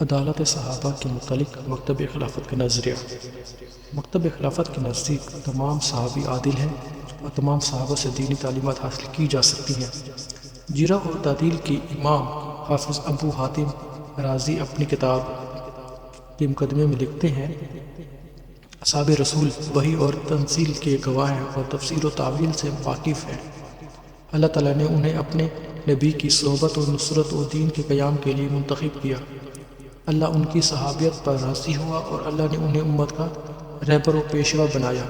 عدالت صحابہ کے متعلق مکتب خلافت کا نظریہ۔ مکتب خلافت کے نزدیک تمام صحابی عادل ہیں اور تمام صحابہ سے دینی تعلیمات حاصل کی جا سکتی ہیں۔ جیرہ اور تعدیل کے امام حافظ ابو حاتم راضی اپنی کتاب کے مقدمے میں لکھتے ہیں، اصحاب رسول وہی اور تنزیل کے گواہ ہیں اور تفسیر و تعویل سے واقف ہیں۔ اللہ تعالیٰ نے انہیں اپنے نبی کی صحبت و نصرت و دین کے قیام کے لیے منتخب کیا۔ اللہ ان کی صحابیت پر راضی ہوا اور اللہ نے انہیں امت کا رہبر و پیشوا بنایا۔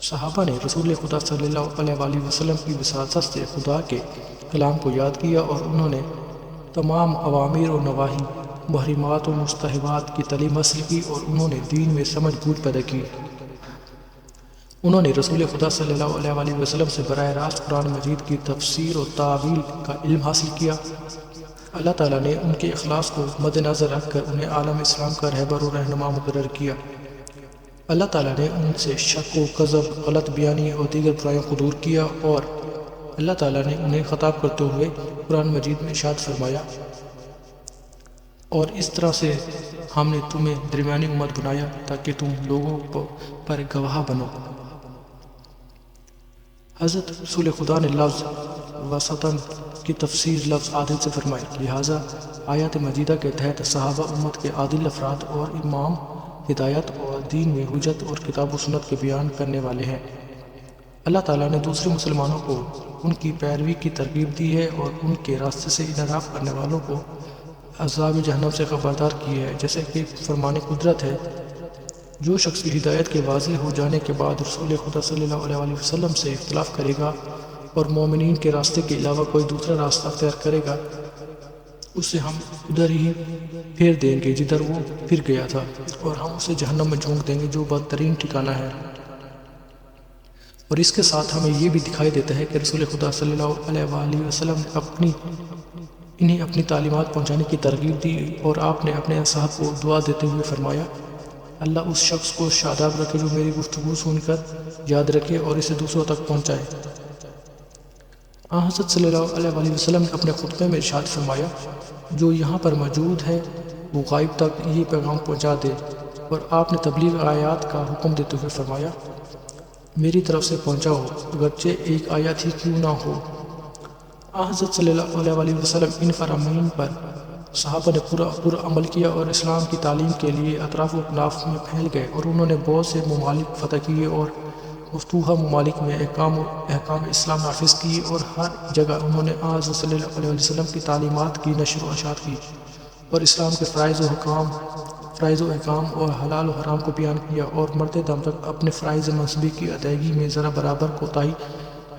صحابہ نے رسول خدا صلی اللہ علیہ وآلہ وسلم کی وساطت سے خدا کے کلام کو یاد کیا اور انہوں نے تمام عوامر و نواحی محرمات و مستحبات کی تعلیم حاصل کی اور انہوں نے دین میں سمجھ بوجھ پیدا کی۔ انہوں نے رسول خدا صلی اللہ علیہ وآلہ وسلم سے براہ راست قرآن مجید کی تفسیر و تعویل کا علم حاصل کیا۔ اللہ تعالیٰ نے ان کے اخلاص کو مد نظر رکھ کر انہیں عالم اسلام کا رہبر و رہنما مقرر کیا۔ اللہ تعالیٰ نے ان سے شک و قذب غلط بیانی اور دیگر برائیوں کو دور کیا اور اللہ تعالیٰ نے انہیں خطاب کرتے ہوئے قرآن مجید میں اشاد فرمایا۔ اور اس طرح سے ہم نے تمہیں درمیانی امت بنایا تاکہ تم لوگوں پر گواہ بنو۔ حضرت رسول خدا نے لفظ وسطن کی تفسیر لفظ عادل سے فرمائی۔ لہٰذا آیات مجیدہ کے تحت صحابہ امت کے عادل افراد اور امام، ہدایت اور دین میں حجت اور کتاب و سنت کے بیان کرنے والے ہیں۔ اللہ تعالیٰ نے دوسرے مسلمانوں کو ان کی پیروی کی ترغیب دی ہے اور ان کے راستے سے انحراف کرنے والوں کو عذاب جہنم سے خبردار کی ہے۔ جیسے کہ فرمان قدرت ہے، جو شخص ہدایت کے واضح ہو جانے کے بعد رسول خدا صلی اللہ علیہ وسلم سے اختلاف کرے گا اور مومنین کے راستے کے علاوہ کوئی دوسرا راستہ اختیار کرے گا، اسے ہم ادھر ہی پھیر دیں گے جدھر وہ پھر گیا تھا، اور ہم اسے جہنم میں جھونک دیں گے جو بدترین ٹھکانہ ہے۔ اور اس کے ساتھ ہمیں یہ بھی دکھائی دیتا ہے کہ رسول خدا صلی اللہ علیہ وآلہ وسلم نے اپنی، انہیں اپنی تعلیمات پہنچانے کی ترغیب دی اور آپ نے اپنے صاحب کو دعا دیتے ہوئے فرمایا، اللہ اس شخص کو شاداب رکھے جو میری گفتگو سن کر یاد رکھے اور اسے دوسروں تک پہنچائے۔ حضرت صلی اللہ علیہ وآلہ وسلم نے اپنے خطبے میں ارشاد فرمایا، جو یہاں پر موجود ہے، وہ غائب تک یہ پیغام پہنچا دے اور آپ نے تبلیغ آیات کا حکم دیتے ہوئے فرمایا، میری طرف سے پہنچاؤ، اگرچہ ایک آیات ہی کیوں نہ ہو۔ حضرت صلی اللہ علیہ وآلہ وسلم ان فرامین پر صحابہ نے پورا پورا عمل کیا اور اسلام کی تعلیم کے لیے اطراف و اطلاف میں پھیل گئے اور انہوں نے بہت سے ممالک فتح کیے اور مفتوحہ ممالک میں احکام و احکام اسلام نافذ کیے اور ہر جگہ انہوں نے آج صلی اللہ علیہ وسلم کی تعلیمات کی نشر و اشاعت کی اور اسلام کے فرائض و حکام، فرائض و احکام اور حلال و حرام کو بیان کیا اور مرتے دم تک اپنے فرائض منصبی کی ادائیگی میں ذرا برابر کوتاہی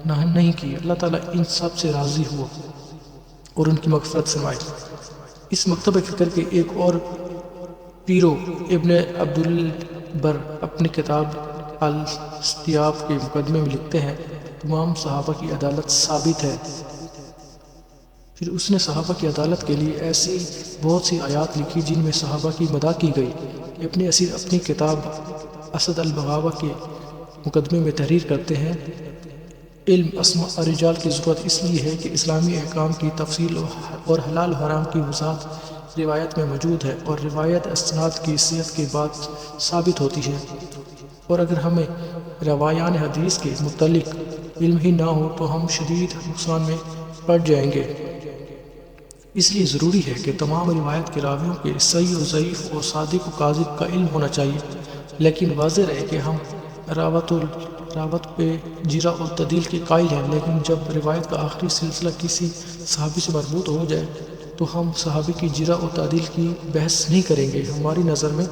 نہ نہیں کی۔ اللہ تعالیٰ ان سب سے راضی ہوا اور ان کی مغفرت فرمائی اس مکتب فکر کے ایک اور پیرو ابن عبدالبر اپنی کتاب الاستیاب کے مقدمے میں لکھتے ہیں، تمام صحابہ کی عدالت ثابت ہے۔ پھر اس نے صحابہ کی عدالت کے لیے ایسی بہت سی آیات لکھی جن میں صحابہ کی مداح کی گئی۔ اپنی اسیر اپنی کتاب اسد البغاوہ کے مقدمے میں تحریر کرتے ہیں۔ علم اسماء الرجال کی ضرورت اس لیے ہے کہ اسلامی احکام کی تفصیل اور حلال حرام کی وضاحت روایت میں موجود ہے اور روایت اسناد کی صحت کے بعد ثابت ہوتی ہے۔ اور اگر ہمیں روایان حدیث کے متعلق علم ہی نہ ہو تو ہم شدید نقصان میں پڑ جائیں گے۔ اس لیے ضروری ہے کہ تمام روایت کے راویوں کے صحیح و ضعیف اور صادق و کاذب کا علم ہونا چاہیے۔ لیکن واضح رہے کہ ہم راوت راوت پہ جیرا اور تدیل کے قائل ہیں، لیکن جب روایت کا آخری سلسلہ کسی صحابی سے مربوط ہو جائے تو ہم صحابی کی جیرا اور تعدیل کی بحث نہیں کریں گے۔ ہماری نظر میں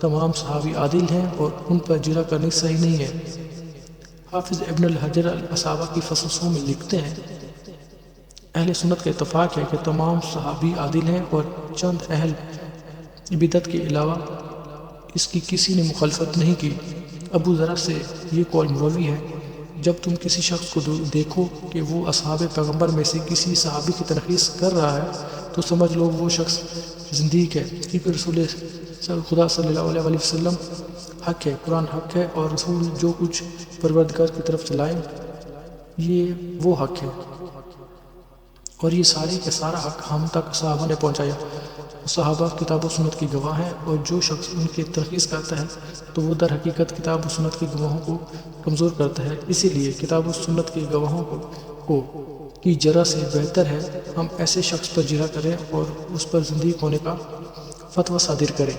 تمام صحابی عادل ہیں اور ان پر جیرا کرنی صحیح نہیں ہے۔ حافظ ابن الحجر الصابہ کی فصصوں میں لکھتے ہیں، اہل سنت کا اتفاق ہے کہ تمام صحابی عادل ہیں اور چند اہل بدت کے علاوہ اس کی کسی نے مخالفت نہیں کی۔ ابو ذرا سے یہ قول مروی ہے جب تم کسی شخص کو دیکھو کہ وہ اصحاب پیغمبر میں سے کسی صحابی کی تنخیص کر رہا ہے، تو سمجھ لو وہ شخص زندگی ہے کیونکہ رسول خدا صلی اللہ علیہ وسلم حق ہے، قرآن حق ہے اور رسول جو کچھ پروردگار کی طرف چلائیں، یہ وہ حق ہے۔ اور یہ ساری کے سارا حق ہم تک صحابہ نے پہنچایا۔ صحابہ کتاب و سنت کی گواہ ہیں اور جو شخص ان کی ترخیص کرتا ہے تو وہ در حقیقت کتاب و سنت کی گواہوں کو کمزور کرتا ہے۔ اسی لیے کتاب و سنت کی گواہوں کو کو کی جرا سے بہتر ہے ہم ایسے شخص پر جرا کریں اور اس پر زندگی ہونے کا فتویٰ صادر کریں۔